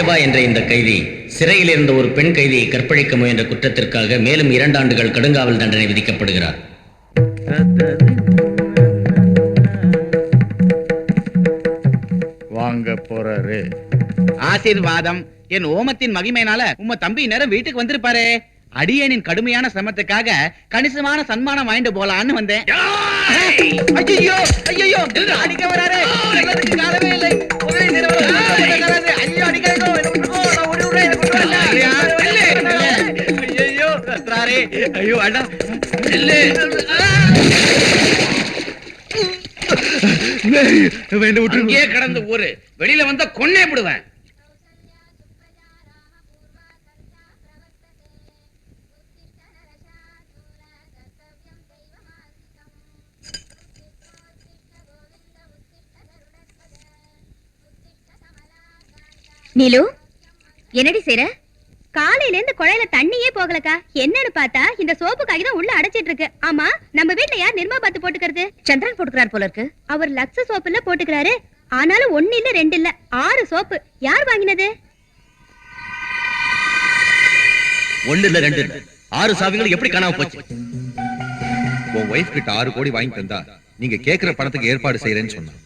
தேவா என்ற இந்த கைதி சிறையில் இருந்த ஒரு பெண் கைதியை கற்பழிக்க முயன்ற குற்றத்திற்காக மேலும் இரண்டு ஆண்டுகள் கடுங்காவல் தண்டனை விதிக்கப்படுகிறார். வாங்க போறாரு. ஆசீர்வாதம். என் ஓமத்தின் மகிமையினால உம்ம தம்பி நேரம் வீட்டுக்கு வந்திருப்பாரே. அடியேனின் கடுமையான சிரமத்துக்காக கணிசமான சன்மானம் வாங்கிட்டு போலான்னு வந்தேன். ஐயோ ஐயோ அடிக்க வராரு? காலமே இல்லை. ஐயோ அடிக்காதீங்க. என்னை விட்டுருங்கோ. அண்ணா கடந்து ஊரு. வெளியில வந்தா கொன்னே விடுவேன் நீலு என்னடி செய்ற? காலையில இருந்து குழையில தண்ணியே போகலக்கா. என்னன்னு பார்த்தா இந்த சோப்பு காகிதம் உள்ள அடைச்சிட்டு இருக்கு ஆமா நம்ம வீட்ல யார் நிர்மா பார்த்து போட்டுக்கிறது? சந்திரன் போட்டுக்கிறார் போல இருக்கு அவர் லக்ஸ் சோப்புல போட்டுக்கிறாரு. ஆனாலும் ஒண்ணு இல்ல ரெண்டு இல்ல. ஆறு சோப்பு. யார் வாங்கினது? ஒண்ணு இல்ல ரெண்டு இல்ல. ஆறு சாவிகள் எப்படி காணாம போச்சு? உன் ஒய்ஃப் கிட்ட ஆறு கோடி வாங்கி தந்தா நீங்க கேக்குற பணத்துக்கு ஏற்பாடு செய்யறேன்னு சொன்னான்.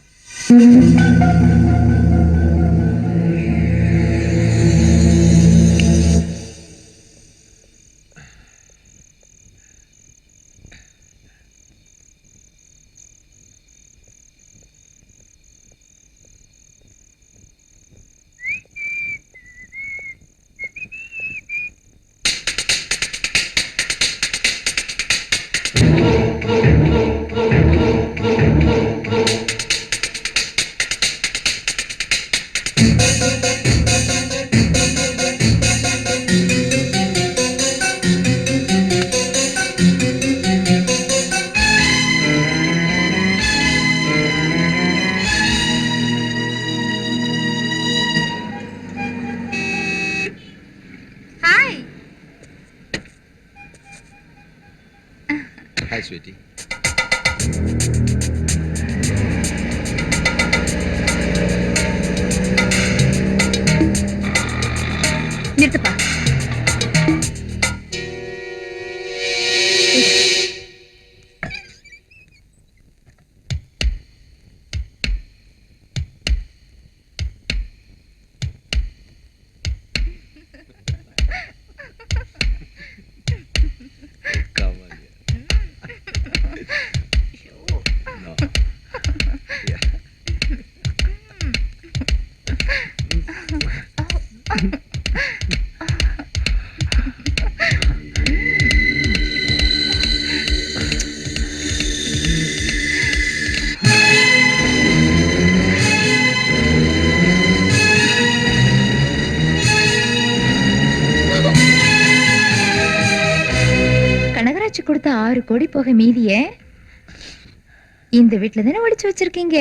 மொத்த ஆறு கோடி போக மீதிய இந்த வீட்டில் தானே ஒடிச்சு வச்சிருக்கீங்க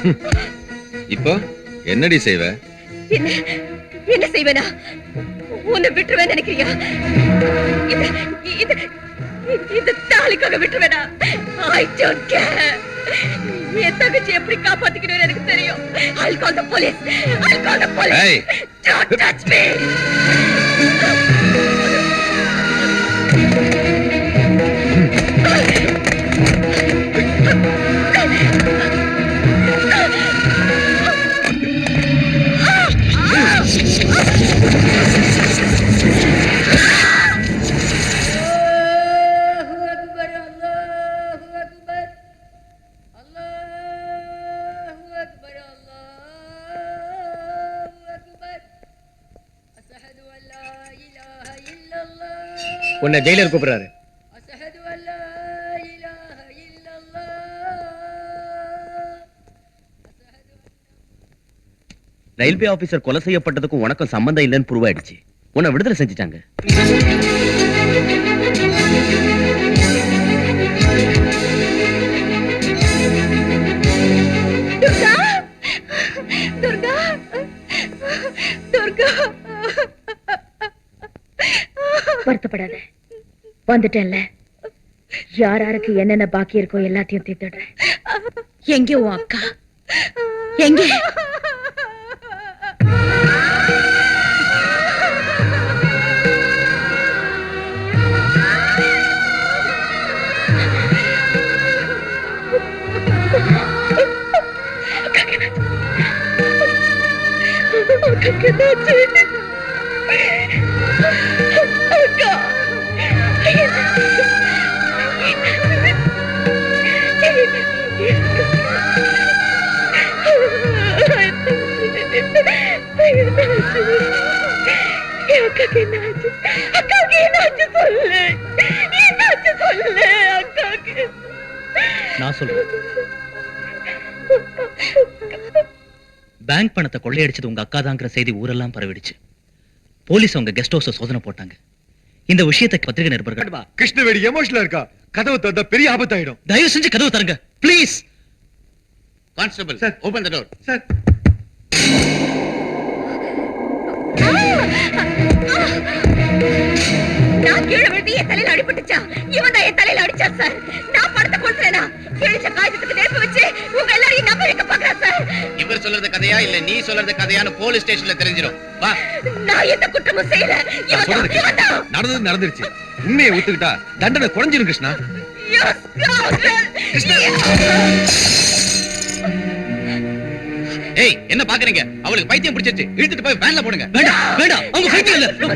இப்போ என்னடி செய்வ? என்ன என்ன செய்வேனா? உன்னை விட்டுருவேன் நினைக்கிறியா? இது இது இந்த தாலிக்காக விட்டுருவேனா? ஐ டோன்ட் கேர் என் தங்கச்சி எப்படி காப்பாத்திக்கணும்னு எனக்கு தெரியும். I'll call the police. I'll call the police. Hey. don't touch உன்னை ஜெயிலர் கூப்பிடுறாரு. ரயில்வே ஆபீசர் கொலை செய்யப்பட்டதுக்கும் உனக்கும் சம்பந்தம் இல்லைன்னு ப்ரூவ் ஆயிடுச்சு. உன்னை விடுதலை செஞ்சுட்டாங்க. வந்துட்டேன்ல யார் யாருக்கு என்னென்ன பாக்கி இருக்கோ எல்லாத்தையும் தீர்த்துடுறேன். எங்கே உன் அக்கா? எங்கே? அக்காக்கு என்னாச்சு அக்காக்கு என்னாச்சு சொல்லு என்னாச்சு சொல்லு அக்காக்கு நான் சொல்றேன். பேங்க் பணத்தை கொள்ளையடிச்சது உங்க அக்கா தாங்கிற செய்தி ஊரெல்லாம் பரவிடுச்சு. போலீஸ் அவங்க கெஸ்ட் ஹவுஸ் சோதனை போட்டாங்க. இந்த விஷயத்தை பத்திரிகை நிருபர்கள் கிருஷ்ணவேணி எமோஷனலா இருக்கா? கதவு தந்தா பெரிய ஆபத்தாயிடும். தயவு செஞ்சு கதவு தருங்க please constable sir. Open the door sir நான் கீழே விழுந்து என் தலையில அடிபட்டுச்சா? இவன் தான் என் தலையில அடிச்சா சார். நான் படத்தை கொடுத்தேனா கிழிச்ச காயத்துக்கு நெருப்பு வச்சு உங்க எல்லாரையும் நம்ப வைக்க பாக்குறேன் சார். இவர் சொல்றது கதையா இல்ல நீ சொல்றது கதையான்னு போலீஸ் ஸ்டேஷன்ல தெரிஞ்சிடும் வா. நான் எந்த குற்றமும் செய்யல. நடந்தது நடந்துருச்சு. உண்மையை ஒத்துக்கிட்டா தண்டனை குறைஞ்சிரும் கிருஷ்ணா! ஏய் என்ன பாக்குறீங்க? அவளுக்கு பைத்தியம் பிடிச்சிருச்சு. இழுத்துட்டு போய் வேன்ல போடுங்க. வேண்டாம் வேண்டாம். அவங்க பைத்தியம் இல்ல.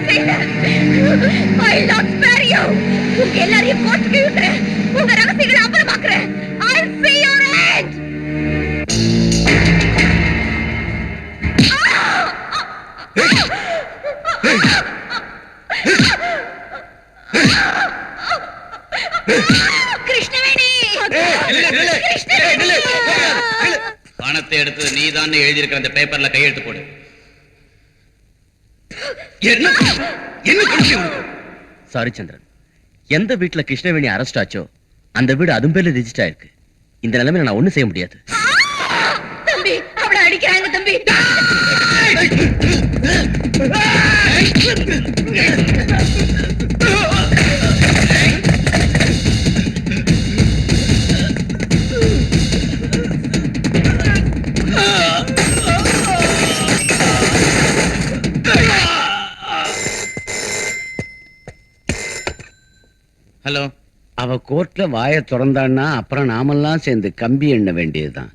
உங்க எல்லாரையும் கோர்ட்டுக்கு இழுக்கிறேன். உங்க ரகசியங்களை அப்புறமாக்குறேன். கிருஷ்ணவேணி. கிருஷ்ணவேணி. பணத்தை எடுத்து நீ தான் எழுதியிருக்கிற அந்த பேப்பர்ல கையெழுத்து போடு என்ன என்ன சாரி சந்திரன் எந்த வீட்ல கிருஷ்ணவேணி அரெஸ்ட் ஆச்சோ அந்த வீடு அதும் பேர்ல ரெஜிஸ்டர் ஆயிருக்கு இந்த நிலைமையில நான் ஒண்ணும் செய்ய முடியாது தம்பி அவளை அடிக்கிறாங்க தம்பி அவ கோர்ட்ல வாயை திறந்தான்னா அப்புறம் நாமெல்லாம் சேர்ந்து கம்பி எண்ண வேண்டியதுதான்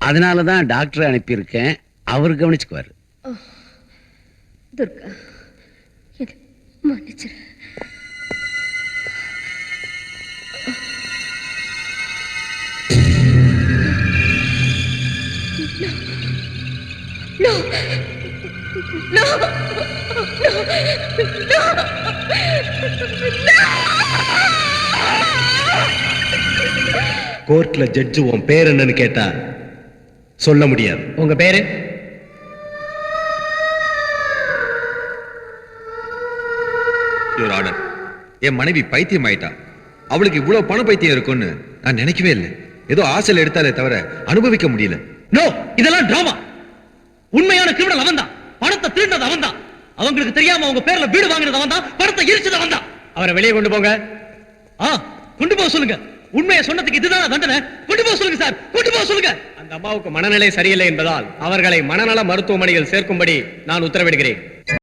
அதனால தான் டாக்டர் அனுப்பியிருக்கேன் அவர் கவனிச்சுக்குவாரு துர்கா இது மன்னிச்சிரு No. No. No. கோர்ட்ல ஜட்ஜு உன் பேர் என்னன்னு கேட்டா சொல்ல முடியாது. உங்க பேரு? யுவர் ஆர்டர் என் மனைவி பைத்தியம் ஆயிட்டா அவளுக்கு இவ்வளவு பண பைத்தியம் இருக்கும்னு நான் நினைக்கவே இல்லை. ஏதோ ஆசையில எடுத்தாலே தவிர அனுபவிக்க முடியல. நோ இதெல்லாம் டிராமா உண்மையான கிரிமினல் அவன்தான். பணத்தை திருடினது அவன்தான். அவங்களுக்கு தெரியாம அவங்க பேர்ல வீடு வாங்கினது அவன்தான் பணத்தை எரிச்சது அவன்தான். அவரை வெளியே கொண்டு போங்க. ஆ கொண்டு போக சொல்லுங்க. உண்மையை சொன்னதுக்கு இதுதான் தண்டனை? கொண்டு போக சொல்லுங்க சார் கொண்டு போக சொல்லுங்க. அந்த அம்மாவுக்கு மனநிலை சரியில்லை என்பதால் அவர்களை மனநல மருத்துவமனையில் சேர்க்கும்படி நான் உத்தரவிடுகிறேன்.